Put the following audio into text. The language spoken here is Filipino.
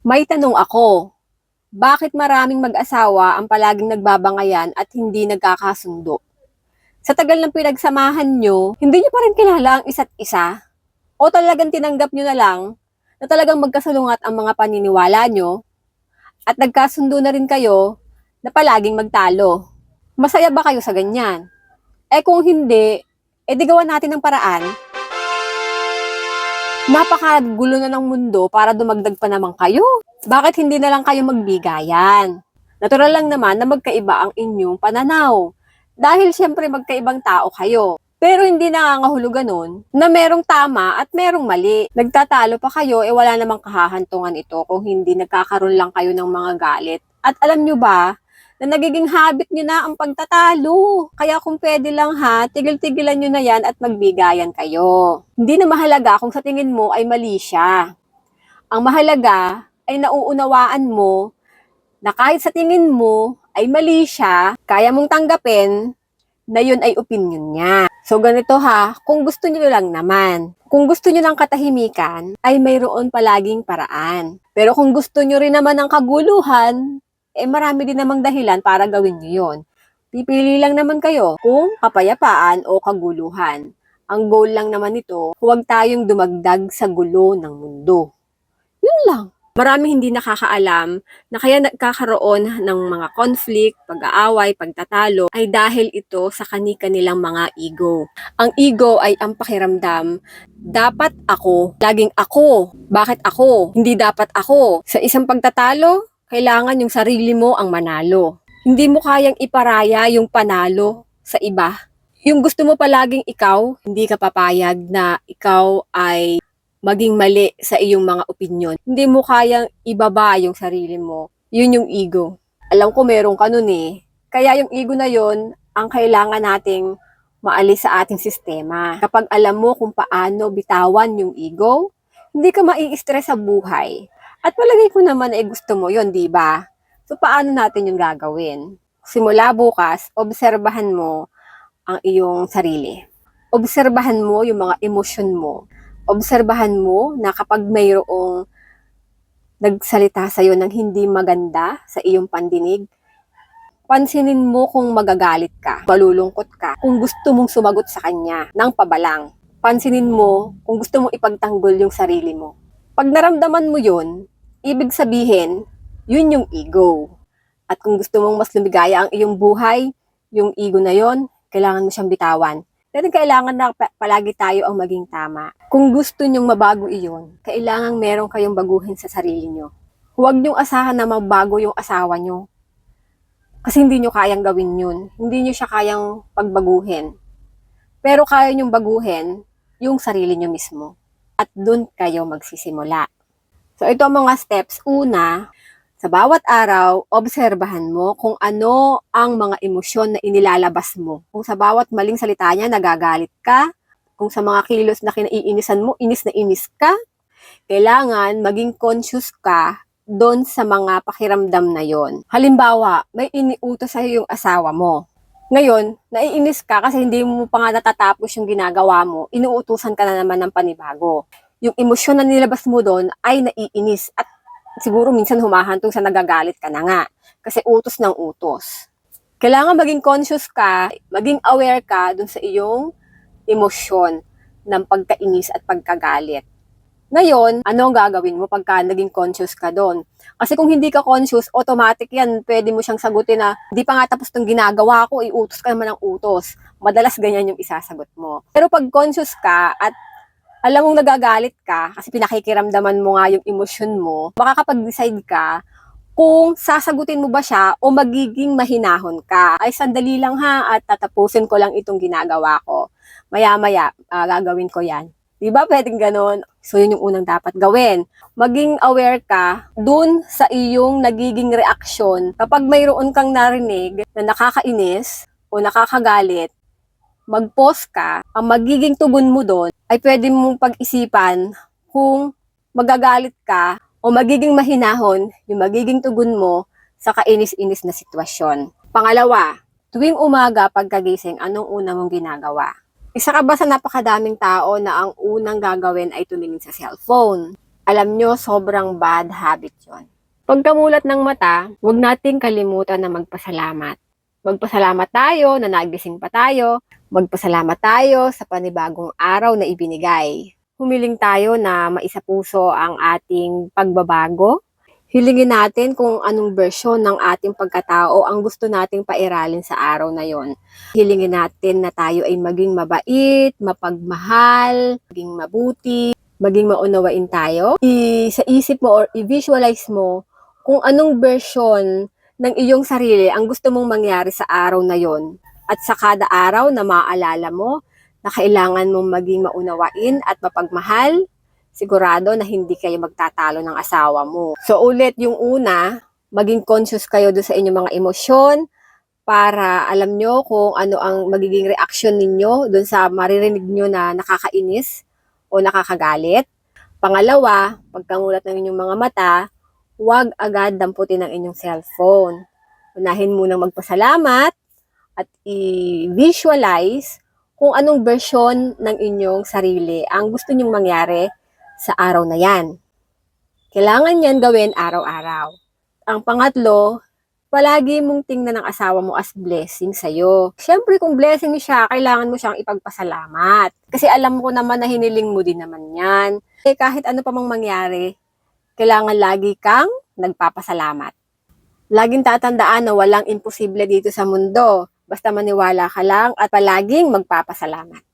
May tanong ako, bakit maraming mag-asawa ang palaging nagbabangayan at hindi nagkakasundo? Sa tagal ng pinagsamahan nyo, hindi nyo pa rin kilala ang isa't isa? O talagang tinanggap nyo na lang na talagang magkasalungat ang mga paniniwala nyo at nagkasundo na rin kayo na palaging magtalo? Masaya ba kayo sa ganyan? Eh kung hindi, edi gawa natin ng paraan Napakagulo na ng mundo para dumagdag pa naman kayo. Bakit hindi na lang kayo magbigayan? Natural lang naman na magkaiba ang inyong pananaw. Dahil siyempre magkaibang tao kayo. Pero hindi nangangahulugan nun na merong tama at merong mali. Nagtatalo pa kayo, eh wala namang kahahantungan ito kung hindi nagkakaroon lang kayo ng mga galit. At alam nyo ba, na nagiging habit nyo na ang pagtatalo. Kaya kung pwede lang ha, tigil-tigilan nyo na yan at magbigayan kayo. Hindi na mahalaga kung sa tingin mo ay mali siya. Ang mahalaga ay nauunawaan mo na kahit sa tingin mo ay mali siya, kaya mong tanggapin na yun ay opinion niya. So ganito ha, kung gusto nyo lang naman, kung gusto nyo ng katahimikan, ay mayroon palaging paraan. Pero kung gusto nyo rin naman ng kaguluhan, eh marami din namang dahilan para gawin nyo yun. Pipili lang naman kayo kung kapayapaan o kaguluhan. Ang goal lang naman nito, huwag tayong dumagdag sa gulo ng mundo. Yun lang. Maraming hindi nakakaalam na kaya nagkakaroon ng mga conflict, pag-aaway, pagtatalo ay dahil ito sa kani-kanilang mga ego. Ang ego ay ang pakiramdam, dapat ako, laging ako, bakit ako, hindi dapat ako. Sa isang pagtatalo, kailangan yung sarili mo ang manalo. Hindi mo kayang iparaya yung panalo sa iba. Yung gusto mo palaging ikaw, hindi ka papayag na ikaw ay maging mali sa iyong mga opinion. Hindi mo kayang ibaba yung sarili mo. Yun yung ego. Alam ko meron ka nun eh. Kaya yung ego na yon ang kailangan nating maalis sa ating sistema. Kapag alam mo kung paano bitawan yung ego, hindi ka mai-stress sa buhay. At palagay ko naman ay gusto mo yon di ba? So paano natin yung gagawin? Simula bukas, obserbahan mo ang iyong sarili. Obserbahan mo yung mga emosyon mo. Obserbahan mo na kapag mayroong nagsalita sa iyo ng hindi maganda sa iyong pandinig, pansinin mo kung magagalit ka, malulungkot ka, kung gusto mong sumagot sa kanya ng pabalang. Pansinin mo kung gusto mong ipagtanggol yung sarili mo. Pag naramdaman mo yun, ibig sabihin, yun yung ego. At kung gusto mong mas lumigaya ang iyong buhay, yung ego na yon, kailangan mo siyang bitawan. Pero kailangan na pa- palagi tayo ang maging tama. Kung gusto nyong mabago iyon, kailangan meron kayong baguhin sa sarili nyo. Huwag nyong asahan na mabago yung asawa nyo. Kasi hindi nyo kayang gawin yun. Hindi nyo siya kayang pagbaguhin. Pero kaya nyong baguhin yung sarili nyo mismo. At dun kayo magsisimula. So ito ang mga steps. Una, sa bawat araw, obserbahan mo kung ano ang mga emosyon na inilalabas mo. Kung sa bawat maling salita niya, nagagalit ka. Kung sa mga kilos na kinaiinisan mo, inis na inis ka. Kailangan maging conscious ka doon sa mga pakiramdam na yon. Halimbawa, may iniutos sa'yo yung asawa mo. Ngayon, naiinis ka kasi hindi mo pa nga natatapos yung ginagawa mo, inuutusan ka na naman ng panibago. Yung emosyon na nilabas mo doon ay naiinis at siguro minsan humahantong sa nagagalit ka na nga. Kasi utos ng utos. Kailangan maging conscious ka, maging aware ka dun sa iyong emosyon ng pagkainis at pagkagalit. Ngayon, ano ang gagawin mo pagka naging conscious ka doon? Kasi kung hindi ka conscious, automatic yan. Pwede mo siyang sagutin na, di pa nga tapos itong ginagawa ko, iutos ka naman ng utos. Madalas ganyan yung isasagot mo. Pero pag conscious ka at alam mong nagagalit ka kasi pinakikiramdaman mo nga yung emosyon mo, makakapag-decide ka kung sasagutin mo ba siya o magiging mahinahon ka. Ay, sandali lang ha at tatapusin ko lang itong ginagawa ko. Maya-maya, ah, gagawin ko yan. Di ba pwedeng ganon? So, yun yung unang dapat gawin. Maging aware ka dun sa iyong nagiging reaksyon kapag mayroon kang narinig na nakakainis o nakakagalit, mag-pause ka, ang magiging tugon mo doon ay pwede mong pag-isipan kung magagalit ka o magiging mahinahon yung magiging tugon mo sa kainis-inis na sitwasyon. Pangalawa, tuwing umaga pagkagising, anong una mong ginagawa? Isa ka ba sa napakadaming tao na ang unang gagawin ay tumingin sa cellphone? Alam nyo, sobrang bad habit yon. Pagkamulat ng mata, huwag nating kalimutan na magpasalamat. Magpasalamat tayo na nagising pa tayo. Magpasalamat tayo sa panibagong araw na ibinigay. Humiling tayo na maisapuso ang ating pagbabago. Hilingin natin kung anong bersyon ng ating pagkatao ang gusto nating pairalin sa araw na yon. Hilingin natin na tayo ay maging mabait, mapagmahal, maging mabuti, maging maunawain tayo. I, sa isip mo or i-visualize mo kung anong bersyon ng iyong sarili ang gusto mong mangyari sa araw na yon. At sa kada araw na maaalala mo na kailangan mong maging maunawain at mapagmahal, sigurado na hindi kayo magtatalo ng asawa mo. So ulit yung una, maging conscious kayo doon sa inyong mga emosyon para alam nyo kung ano ang magiging reaction ninyo doon sa maririnig nyo na nakakainis o nakakagalit. Pangalawa, pagkangulat ng inyong mga mata, huwag agad damputin ang inyong cellphone. Unahin munang magpasalamat at i-visualize kung anong version ng inyong sarili ang gusto nyong mangyari sa araw na yan. Kailangan yan gawin araw-araw. Ang pangatlo, palagi mong tingnan ng asawa mo as blessing sa'yo. Siyempre, kung blessing siya, kailangan mo siyang ipagpasalamat. Kasi alam ko naman na hiniling mo din naman yan. Eh, kahit ano pa mang mangyari, kailangan lagi kang nagpapasalamat. Laging tatandaan na walang imposible dito sa mundo. Basta maniwala ka lang at palaging magpapasalamat.